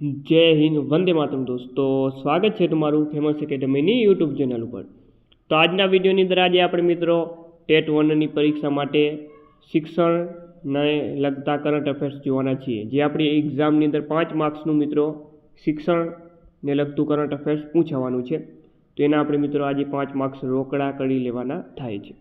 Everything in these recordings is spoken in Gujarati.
જય હિન્દ, વંદે માતમ દોસ્તો. સ્વાગત છે તમારું ફેમસ એકેડમીની યુટ્યુબ ચેનલ ઉપર. તો આજના વિડીયોની અંદર આજે આપણે મિત્રો ટેટ વનની પરીક્ષા માટે શિક્ષણને લગતા કરંટ અફેર્સ જોવાના છીએ. જે આપણી એક્ઝામની અંદર પાંચ માર્ક્સનું મિત્રો શિક્ષણને લગતું કરંટ અફેર્સ પૂછાવાનું છે. તો એના આપણે મિત્રો આજે પાંચ માર્ક્સ રોકડા કરી લેવાના થાય છે.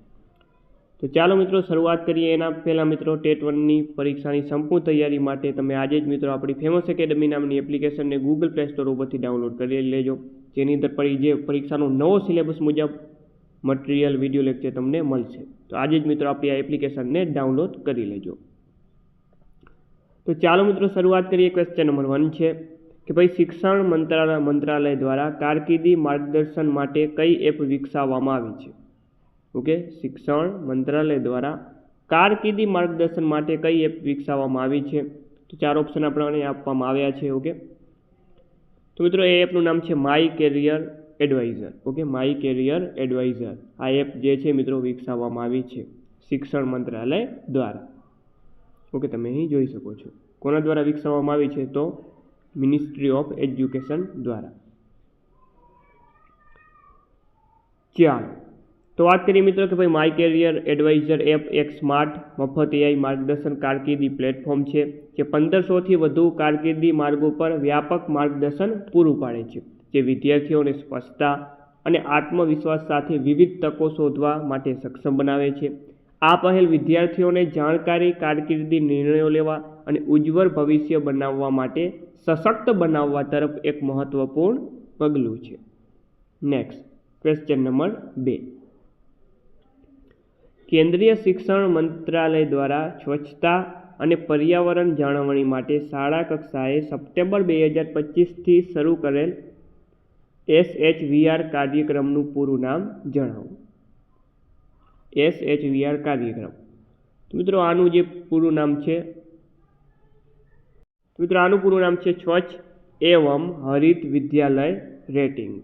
તો ચાલો મિત્રો, શરૂઆત કરીએ એના પહેલાં મિત્રો, ટેટ વનની પરીક્ષાની સંપૂર્ણ તૈયારી માટે તમે આજે જ મિત્રો આપણી ફેમસ એકેડમી નામની એપ્લિકેશનને ગૂગલ પ્લે સ્ટોર ઉપરથી ડાઉનલોડ કરી લેજો. જેની અંદર પડી જે પરીક્ષાનો નવો સિલેબસ મુજબ મટીરિયલ વીડિયો લેક્ચર તમને મળશે. તો આજે જ મિત્રો આપણી આ એપ્લિકેશનને ડાઉનલોડ કરી લેજો. તો ચાલો મિત્રો, શરૂઆત કરીએ ક્વેશ્ચન નંબર વન છે કે ભાઈ, શિક્ષણ મંત્રાલય મંત્રાલય દ્વારા કારકિર્દી માર્ગદર્શન માટે કઈ એપ વિકસાવવામાં આવી છે? ઓકે? શિક્ષણ મંત્રાલય દ્વારા કારકિર્દી માર્ગદર્શન માટે કઈ એપ વિકસાવવામાં આવી છે? તો ચાર ઓપ્શન આપણને આપવામાં આવ્યા છે, ઓકે? તો મિત્રો, એ એપનું નામ છે my career adviser okay? My career adviser આ એપ જે છે મિત્રો, વિકસાવવામાં આવી છે શિક્ષણ મંત્રાલય દ્વારા. ઓકે, તમે અહીં જોઈ શકો છો. કોના દ્વારા વિકસાવવામાં આવી છે? તો મિનિસ્ટ્રી ઓફ એજ્યુકેશન દ્વારા. ચાલો તો વાત કરીએ મિત્રો કે ભાઈ માય કેરિયર એડવાઇઝર એપ એક સ્માર્ટ મફત એઆઈ માર્ગદર્શન કારકિર્દી પ્લેટફોર્મ છે, જે પંદરસોથી વધુ કારકિર્દી માર્ગો પર વ્યાપક માર્ગદર્શન પૂરું પાડે છે, જે વિદ્યાર્થીઓને સ્પષ્ટતા અને આત્મવિશ્વાસ સાથે વિવિધ તકો શોધવા માટે સક્ષમ બનાવે છે. આ પહેલ વિદ્યાર્થીઓને જાણકારી, કારકિર્દી નિર્ણયો લેવા અને ઉજ્જવળ ભવિષ્ય બનાવવા માટે સશક્ત બનાવવા તરફ એક મહત્વપૂર્ણ પગલું છે. નેક્સ્ટ ક્વેશ્ચન નંબર બે. કેન્દ્રીય શિક્ષણ મંત્રાલય દ્વારા સ્વચ્છતા અને પર્યાવરણ જાળવણી માટે શાળા કક્ષાએ સપ્ટેમ્બર બે હજાર પચીસથી શરૂ કરેલ એસએચવીઆર કાર્યક્રમનું પૂરું નામ જણાવો. એસએચવીઆર કાર્યક્રમ. તો મિત્રો આનું જે પૂરું નામ છે મિત્રો આનું પૂરું નામ છે Swachh Evam Harit Vidyalaya rating.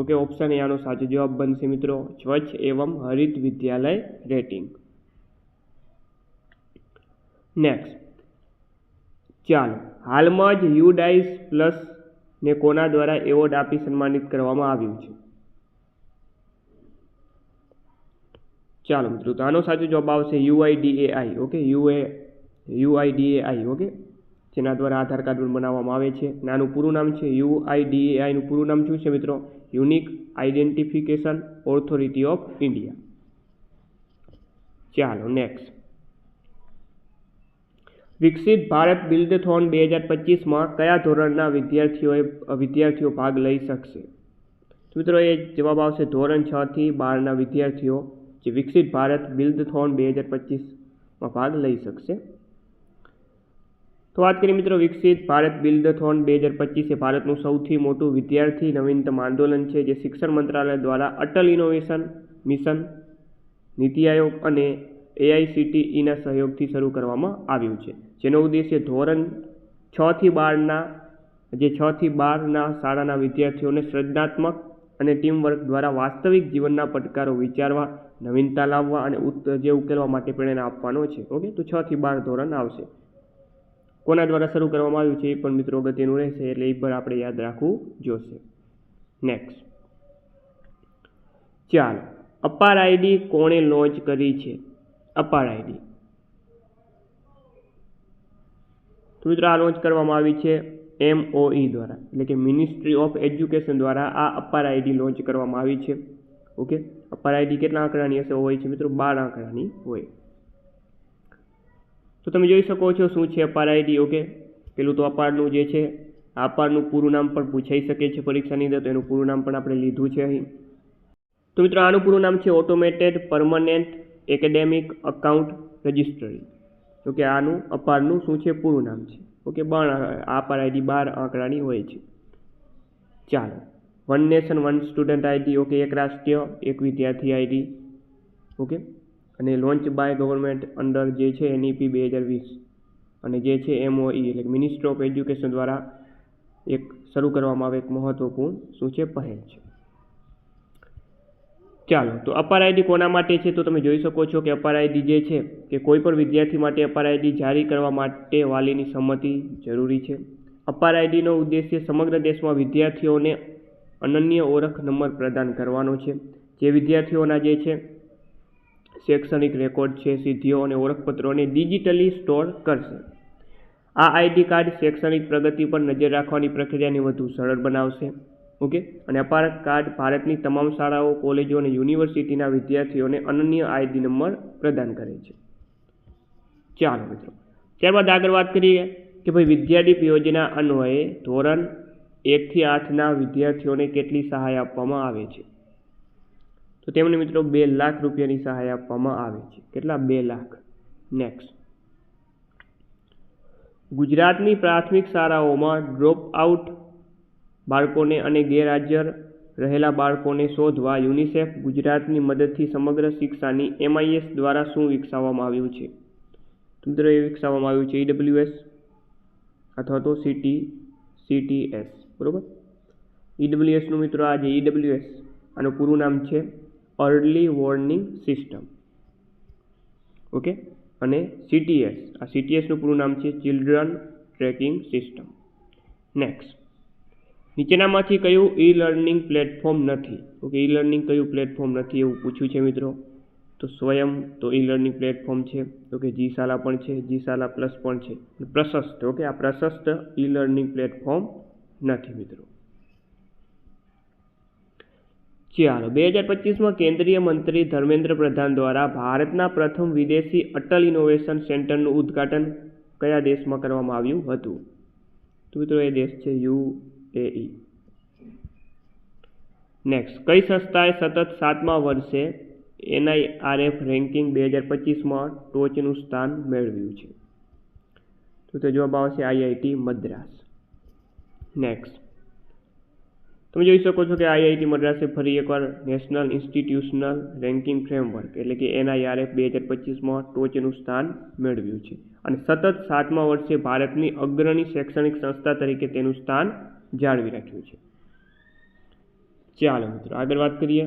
Okay option A આનો સાચો જવાબ બનશે મિત્રો. સ્વચ્છ એવમ હરિત વિદ્યાલય રેટિંગ નેક્સ્ટ ચાલો, હાલમાં જ યુડાઇસ પ્લસ ને કોના દ્વારા એવોર્ડ આપી સન્માનિત કરવામાં આવ્યું છે? ચાલો મિત્રો, તો આનો સાચો જવાબ આવશે UIDAI, okay? UA, UIDAI, okay? જેના દ્વારા આધાર કાર્ડ પણ બનાવવામાં આવે છે. નાનું પૂરું નામ છે યુઆઈડીએઆઈનું પૂરું નામ શું છે મિત્રો? Unique identification authority of India. ચાલો નેક્સ્ટ. વિકસિત ભારત બિલ્ડથોન બે હજાર પચીસમાં કયા ધોરણના વિદ્યાર્થીઓએ, વિદ્યાર્થીઓ ભાગ લઈ શકશે? મિત્રો, એ જવાબ આવશે ધોરણ છ થી બારના વિદ્યાર્થીઓ જે વિકસિત ભારત બિલ્ડથોન બે હજાર પચીસમાં ભાગ લઈ શકશે. તો વાત કરીએ મિત્રો વિકસિત ભારત બિલ્ડથોન બે હજાર પચીસ એ ભારતનું સૌથી મોટું વિદ્યાર્થી નવીનતમ આંદોલન છે, જે શિક્ષણ મંત્રાલય દ્વારા અટલ ઇનોવેશન મિશન, નીતિ આયોગ અને એઆઈસીટીઈના સહયોગથી શરૂ કરવામાં આવ્યું છે. જેનો ઉદ્દેશ્ય ધોરણ છથી બારના, જે છથી બારના શાળાના વિદ્યાર્થીઓને સર્જનાત્મક અને ટીમવર્ક દ્વારા વાસ્તવિક જીવનના પડકારો વિચારવા, નવીનતા લાવવા અને જે ઉકેલવા માટે પ્રેરણા આપવાનો છે. ઓકે? તો છથી બાર ધોરણ આવશે. કોના દ્વારા શરૂ કરવામાં આવ્યું છે એ પણ મિત્રો અગત્યનું રહેશે એટલે એ પણ આપણે યાદ રાખવું જોશે. નેક્સ્ટ ચાલો, અપાર આઈડી કોણે લોન્ચ કરી છે? અપાર આઈડી તો મિત્રો આ લોન્ચ કરવામાં આવી છે એમઓઈ દ્વારા, એટલે કે મિનિસ્ટ્રી ઓફ એજ્યુકેશન દ્વારા આ અપાર આઈડી લોન્ચ કરવામાં આવી છે. ઓકે અપાર આઈડી કેટલા આંકડાની હશે? હોય છે મિત્રો બાર આંકડાની હોય. તો તમે જોઈ શકો છો શું છે અપાર આઈડી ઓકે પેલું તો અપારનું જે છે, અપારનું પૂરું નામ પણ પૂછાઈ શકે છે પરીક્ષાની અંદર, તો એનું પૂરું નામ પણ આપણે લીધું છે અહીં. તો મિત્રો, આનું પૂરું નામ છે automated permanent academic account registry okay આનું, અપારનું શું છે? પૂરું નામ છે. ઓકે બાર અપાર આઈડી બાર આંકડાની હોય છે. ચાલો. One nation one student ID okay એક રાષ્ટ્રીય, એક વિદ્યાર્થી આઈડી ઓકે અને લોન્ચ બાય ગવર્મેન્ટ અંડર જે છે એનઈપી બે હજાર વીસ. અને જે છે એમઓઈ એટલે મિનિસ્ટ્રી ઓફ એજ્યુકેશન દ્વારા એક શરૂ કરવામાં આવે એક મહત્વપૂર્ણ શું છે? પહેલ છે. ચાલો, તો અપાર આઈડી કોના માટે છે? તો તમે જોઈ શકો છો કે અપાર આઈડી જે છે કે કોઈ પણ વિદ્યાર્થી માટે અપાર આઈડી જારી કરવા માટે વાલીની સંમતિ જરૂરી છે. અપાર આઈડીનો ઉદ્દેશ્ય સમગ્ર દેશમાં વિદ્યાર્થીઓને અનન્ય ઓળખ નંબર પ્રદાન કરવાનો છે. જે વિદ્યાર્થીઓના જે છે શૈક્ષણિક રેકોર્ડ છે, સિદ્ધિઓ અને ઓળખપત્રોને ડિજિટલી સ્ટોર કરશે. આ આઈડી કાર્ડ શૈક્ષણિક પ્રગતિ પર નજર રાખવાની પ્રક્રિયાને વધુ સરળ બનાવશે. ઓકે? અને અપાર કાર્ડ ભારતની તમામ શાળાઓ, કોલેજો અને યુનિવર્સિટીના વિદ્યાર્થીઓને અનન્ય આઈડી નંબર પ્રદાન કરે છે. ચાલો મિત્રો, ત્યારબાદ આગળ વાત કરીએ કે ભાઈ વિદ્યાદીપ યોજના અન્વયે ધોરણ એકથી આઠના વિદ્યાર્થીઓને કેટલી સહાય આપવામાં આવે છે. તો તેમને મિત્રો બે લાખ રૂપિયાની સહાય આપવામાં આવે છે. કેટલા? બે લાખ. નેક્સ્ટ ગુજરાતની પ્રાથમિક શાળાઓમાં ડ્રોપ આઉટ બાળકોને અને ગેરહાજર રહેલા બાળકોને શોધવા યુનિસેફ ગુજરાતની મદદથી સમગ્ર શિક્ષાની એમઆઈએસ દ્વારા શું વિકસાવવામાં આવ્યું છે? મિત્રો એ વિકસાવવામાં આવ્યું છે ઈડબ્લ્યુએસ અથવા તો સીટી સીટીએસ બરાબર? ઈડબ્લ્યુએસનું મિત્રો આ જે ઈડબ્લ્યુએસ આનું પૂરું નામ છે અર્લી વોર્નિંગ સિસ્ટમ. ઓકે? અને સીટીએસ. આ સીટીએસનું પૂરું નામ છે ચિલ્ડ્રન ટ્રેકિંગ સિસ્ટમ. નેક્સ્ટ. નીચેનામાંથી કયું ઈ લર્નિંગ પ્લેટફોર્મ નથી? ઓકે ઈ લર્નિંગ કયું પ્લેટફોર્મ નથી એવું પૂછ્યું છે મિત્રો? તો સ્વયં તો ઈ લર્નિંગ પ્લેટફોર્મ છે. ઓકે જી શાલા પણ છે જી શાલા પ્લસ પણ છે. પ્રશસ્ત, ઓકે, આ પ્રશસ્ત ઈ લર્નિંગ પ્લેટફોર્મ નથી મિત્રો. ચાલો, બે હજાર પચીસમાં કેન્દ્રીય મંત્રી ધર્મેન્દ્ર પ્રધાન દ્વારા ભારતના પ્રથમ વિદેશી અટલ ઇનોવેશન સેન્ટરનું ઉદ્ઘાટન કયા દેશમાં કરવામાં આવ્યું હતું? તો મિત્રો, એ દેશ છે યુ એ ઈ. નેક્સ્ટ કઈ સંસ્થાએ સતત સાતમા વર્ષે એનઆઈઆરએફ રેન્કિંગ બે હજાર પચીસમાં ટોચનું સ્થાન મેળવ્યું છે? તો તે જવાબ આવશે આઈઆઈટી મદ્રાસ. નેક્સ્ટ તમે જોઈ શકો છો કે આઈઆઈટી મદ્રાસે ફરી એકવાર નેશનલ ઇન્સ્ટિટ્યુશનલ રેન્કિંગ ફ્રેમવર્ક એટલે કે એનઆઈઆરએફ બે હજાર પચીસમાં ટોચનું સ્થાન મેળવ્યું છે. અને સતત સાતમા વર્ષે ભારતની અગ્રણી શૈક્ષણિક સંસ્થા તરીકે તેનું સ્થાન જાળવી રાખ્યું છે. ચાલો મિત્રો, આગળ વાત કરીએ.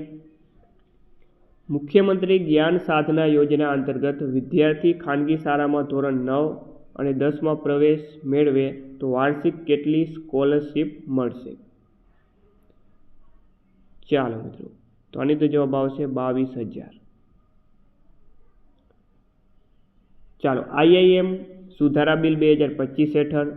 મુખ્યમંત્રી જ્ઞાન સાધના યોજના અંતર્ગત વિદ્યાર્થી ખાનગી શાળામાં ધોરણ નવ અને દસમાં પ્રવેશ મેળવે તો વાર્ષિક કેટલી સ્કોલરશીપ મળશે? ચાલો મિત્રો. તો આની તો જવાબ આવશે બાવીસ હજાર. ચાલો, આઈઆઈએમ સુધારા બિલ બે હજાર પચીસ હેઠળ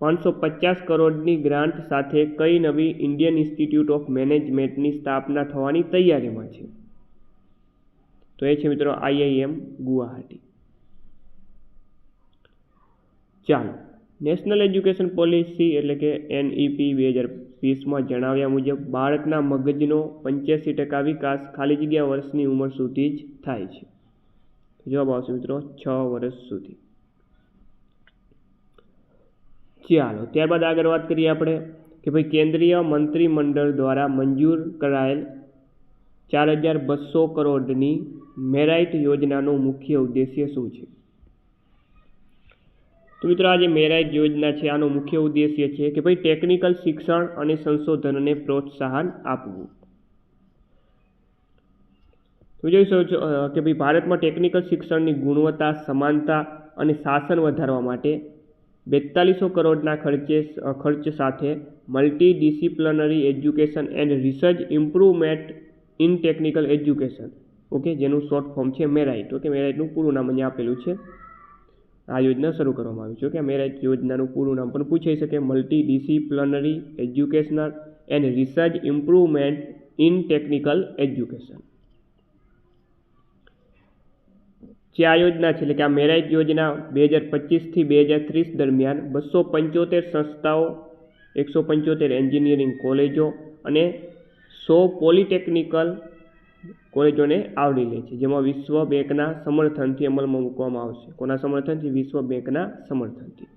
પાંચસો પચાસ કરોડની ગ્રાન્ટ સાથે કઈ નવી ઇન્ડિયન ઇન્સ્ટિટ્યૂટ ઓફ મેનેજમેન્ટની સ્થાપના થવાની તૈયારીમાં છે? તો એ છે મિત્રો આઈઆઈએમ ગુવાહાટી. ચાલો, નેશનલ એજ્યુકેશન પોલિસી એટલે કે એનઈપી બે હજાર વીસમાં જણાવ્યા મુજબ, બાળકના મગજનો પંચ્યાસી ટકા વિકાસ ખાલી જગ્યા વર્ષની ઉંમર સુધી જ થાય છે. જવાબ આવશે મિત્રો, છ વર્ષ સુધી. ચાલો, ત્યારબાદ આગળ વાત કરીએ આપણે કે ભાઈ કેન્દ્રીય મંત્રીમંડળ દ્વારા મંજૂર કરાયેલ ચાર હજાર બસો કરોડની મેરાઇટ યોજનાનો મુખ્ય ઉદ્દેશ્ય શું છે? તો મિત્રો આ જે મેરાઇટ યોજના છે. આનો મુખ્ય ઉદ્દેશ્ય છે કે ભાઈ ટેકનિકલ શિક્ષણ અને સંશોધનને પ્રોત્સાહન આપવું. તમે જોઈ શકો છો કે ભાઈ ભારતમાં ટેકનિકલ શિક્ષણની ગુણવત્તા, સમાનતા અને શાસન વધારવા માટે બેતાલીસો કરોડના ખર્ચે ખર્ચ સાથે multi disciplinary education and research improvement in technical education okay, જેનું શોર્ટ ફોર્મ છે મેરાઇટ ઓકે મેરાઇટનું પૂરું નામ અહીંયા આપેલું છે. આ યોજના શરૂ કરવામાં આવી છે. કે મેરેજ યોજનાનું પૂરું નામ પણ પૂછાઈ શકે. Multi disciplinary educational and research improvement in technical education જે આ યોજના છે, એટલે કે આ મેરેજ યોજના બે હજાર પચીસથી બે હજાર ત્રીસ દરમિયાન બસો પંચોતેર સંસ્થાઓ, એકસો પંચોતેર એન્જિનિયરિંગ કોલેજો અને સો પોલિટેકનિકલ કોલેજોને આવરી લે છે, જેમાં વિશ્વ બેંકના સમર્થનથી અમલમાં મૂકવામાં આવશે. કોના સમર્થનથી? વિશ્વ બેંકના સમર્થનથી.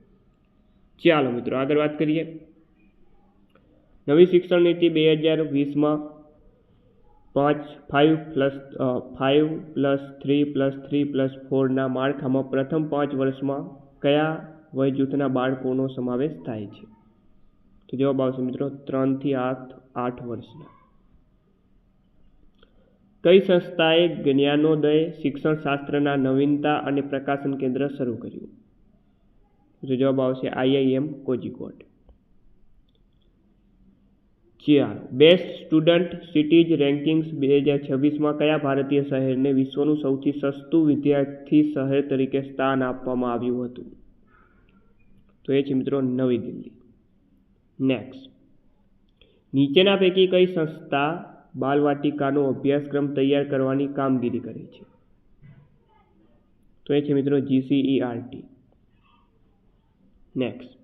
ચાલો મિત્રો, આગળ વાત કરીએ. નવી શિક્ષણ નીતિ બે હજાર વીસમાં પાંચ five plus five plus three plus three plus ફોરના માળખામાં પ્રથમ પાંચ વર્ષમાં કયા વય જૂથના બાળકોનો સમાવેશ થાય છે? તો જવાબ આવશે મિત્રો ત્રણથી આઠ આઠ વર્ષના. કઈ સંસ્થાએ જ્ઞાનોદય શિક્ષણ શાસ્ત્રના નવીનતા અને પ્રકાશન કેન્દ્ર શરૂ કર્યું? તો જવાબ આવશે આઈઆઈએમ કોઝિકોડ ચાલો બેસ્ટ સ્ટુડન્ટ સિટીઝ રેન્કિંગ્સ બે હજાર છવ્વીસમાં કયા ભારતીય શહેરને વિશ્વનું સૌથી સસ્તું વિદ્યાર્થી શહેર તરીકે સ્થાન આપવામાં આવ્યું હતું? તો એ છે મિત્રો નવી દિલ્હી. નેક્સ્ટ. નીચેના પૈકી કઈ સંસ્થા બાલવાટિકાનો અભ્યાસક્રમ તૈયાર કરવાની કામગીરી કરે છે. તો એ છે મિત્રો જીસીઈઆરટી નેક્સ્ટ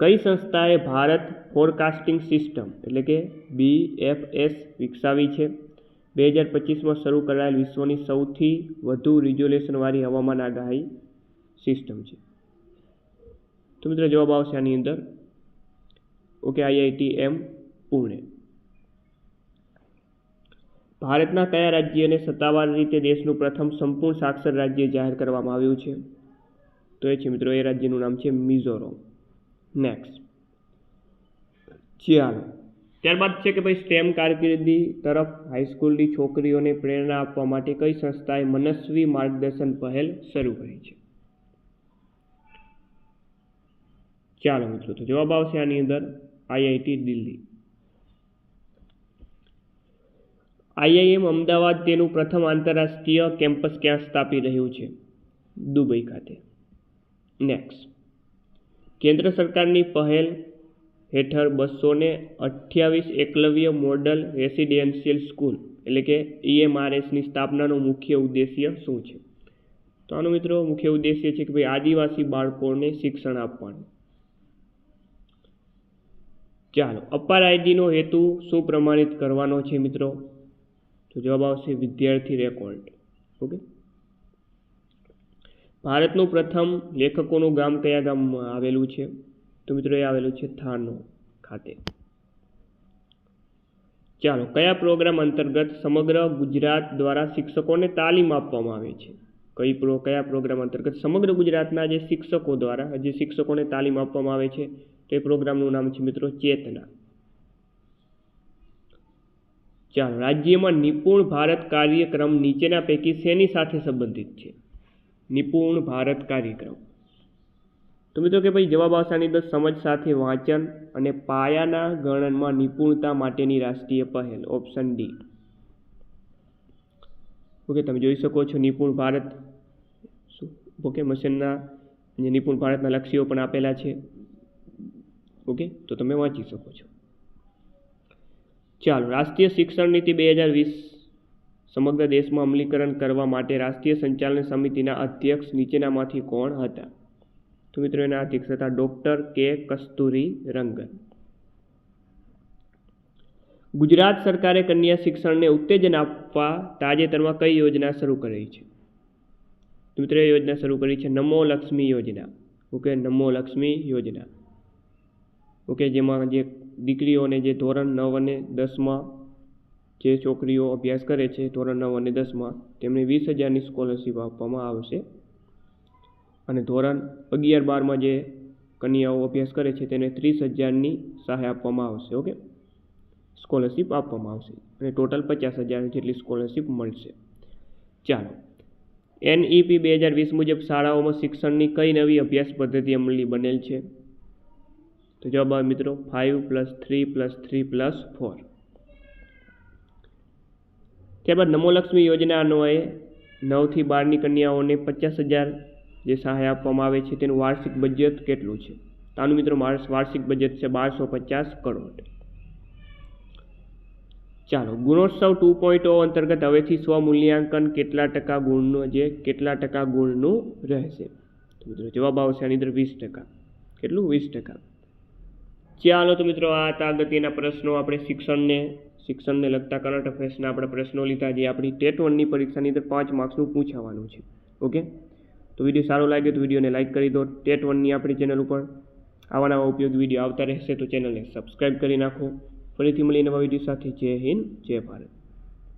કઈ સંસ્થાએ ભારત ફોરકાસ્ટિંગ સિસ્ટમ એટલે કે બીએફએસ વિકસાવી છે? બે હજાર પચીસમાં શરૂ કરાયેલ વિશ્વની સૌથી વધુ રિઝોલ્યુશનવાળી હવામાન આગાહી સિસ્ટમ છે. તો મિત્રો જવાબ આવશે આની અંદર. ઓકે આઈઆઈટી એમ પુણે ભારતના કયા રાજ્યને સત્તાવાર રીતે દેશનું પ્રથમ સંપૂર્ણ સાક્ષર રાજ્ય જાહેર કરવામાં આવ્યું છે? તો એ છે મિત્રો, એ રાજ્યનું નામ છે મિઝોરમ. નેક્સ્ટ ચાલો ત્યારબાદ છે કે ભાઈ સ્ટેમ કારકિર્દી તરફ હાઈસ્કૂલની છોકરીઓને પ્રેરણા આપવા માટે કઈ સંસ્થાએ મનસ્વી માર્ગદર્શન પહેલ શરૂ કરી છે? ચાલો મિત્રો, તો જવાબ આવશે આની અંદર આઈઆઈટી દિલ્હી. આઈઆઈએમ અમદાવાદ તેનું પ્રથમ આંતરરાષ્ટ્રીય કેમ્પસ ક્યાં સ્થાપી રહ્યું છે? દુબઈ ખાતે. નેક્સ્ટ કેન્દ્ર સરકારની પહેલ હેઠળ બસો ને અઠ્યાવીસ એકલવ્ય મોડલ રેસિડેન્શિયલ સ્કૂલ, એટલે કે ઈએમઆરએસની સ્થાપનાનો મુખ્ય ઉદ્દેશ્ય શું છે? તો આનો મિત્રો મુખ્ય ઉદ્દેશ્ય છે કે ભાઈ આદિવાસી બાળકોને શિક્ષણ આપવાનું. ચાલો, અપાર આઈડીનો હેતુ શું પ્રમાણિત કરવાનો છે મિત્રો? તો જવાબ આવશે વિદ્યાર્થી રેકોર્ડ. ઓકે? ભારતનું પ્રથમ લેખકોનું ગામ કયા ગામમાં આવેલું છે? તો મિત્રો એ આવેલું છે થાનો ખાતે. ચાલો, કયા પ્રોગ્રામ અંતર્ગત સમગ્ર ગુજરાત દ્વારા શિક્ષકોને તાલીમ આપવામાં આવે છે? કઈ પ્રો, કયા પ્રોગ્રામ અંતર્ગત સમગ્ર ગુજરાતના જે શિક્ષકો દ્વારા, જે શિક્ષકોને તાલીમ આપવામાં આવે છે, તે પ્રોગ્રામનું નામ છે મિત્રો ચેતના. ચાલો રાજ્યમાં નિપુણ ભારત કાર્યક્રમ નીચેના પૈકી શેની સાથે સંબંધિત છે? નિપુણ ભારત કાર્યક્રમ. તો મિત્રો કે ભાઈ જવાબ આવશે અંદર સમજ સાથે વાંચન અને પાયાના ગણનમાં નિપુણતા માટેની રાષ્ટ્રીય પહેલ, ઓપ્શન ડી. ઓકે, તમે જોઈ શકો છો નિપુણ ભારત ઓકે, મશીનના જે નિપુણ ભારતના લક્ષ્યો પણ આપેલા છે. ઓકે, તો તમે વાંચી શકો છો. ચાલો, રાષ્ટ્રીય શિક્ષણ નીતિ બે હજાર વીસ સમગ્ર દેશમાં અમલીકરણ કરવા માટે રાષ્ટ્રીય સંચાલન સમિતિના અધ્યક્ષ નીચેનામાંથી કોણ હતા? તો મિત્રો, એના અધ્યક્ષ હતા ડૉક્ટર કે કસ્તુરી રંગન. ગુજરાત સરકારે કન્યા શિક્ષણને ઉત્તેજન આપવા તાજેતરમાં કઈ યોજના શરૂ કરી છે? મિત્રો, એ યોજના શરૂ કરી છે નમો લક્ષ્મી યોજના. ઓકે, નમો લક્ષ્મી યોજના. ઓકે, જેમાં જે દીકરીઓને જે ધોરણ નવ અને દસમાં જે છોકરીઓ અભ્યાસ કરે છે, ધોરણ નવ અને દસમાં, તેમને વીસ હજારની સ્કોલરશીપ આપવામાં આવશે. અને ધોરણ અગિયાર બારમાં જે કન્યાઓ અભ્યાસ કરે છે, તેને ત્રીસ હજારની સહાય આપવામાં આવશે, ઓકે? સ્કોલરશીપ આપવામાં આવશે. અને ટોટલ પચાસ હજાર જેટલી સ્કોલરશીપ મળશે. ચાલો. એનઈપી બે હજાર વીસ મુજબ શાળાઓમાં શિક્ષણની કઈ નવી અભ્યાસ પદ્ધતિ અમલી બનેલ છે? તો જવાબ આવે મિત્રો five plus three plus three plus four ત્યારબાદ નમોલક્ષ્મી યોજના અન્વયે નવથી બારની કન્યાઓને પચાસ હજાર જે સહાય આપવામાં આવે છે તેનું વાર્ષિક બજેટ કેટલું છે? તો આનું મિત્રો વાર્ષિક બજેટ છે બારસો પચાસ કરોડ. ચાલો, ગુણોત્સવ ટુ પોઈન્ટ ઓ અંતર્ગત હવેથી સ્વમૂલ્યાંકન કેટલા ટકા ગુણનું જે કેટલા ટકા ગુણનું રહેશે? મિત્રો જવાબ આવશે આની અંદર વીસ ટકા. કેટલું? વીસ ટકા. ચાલો તો મિત્રો આ હતા અગત્યના પ્રશ્નો આપણે શિક્ષણને શિક્ષણને લગતા કરંટ અફેર્સના આપણે પ્રશ્નો લીધા જે આપણી ટેટ વનની પરીક્ષાની અંદર પાંચ માર્ક્સનું પૂછાવાનું છે. ઓકે? તો વીડિયો સારો લાગે તો વિડીયોને લાઇક કરી દો. ટેટ વનની આપણી ચેનલ ઉપર આવા નવા ઉપયોગી વીડિયો આવતા રહેશે તો ચેનલને સબસ્ક્રાઈબ કરી નાખો. ફરીથી મળી નવા વીડિયો સાથે. જય હિન્દ, જય ભારત.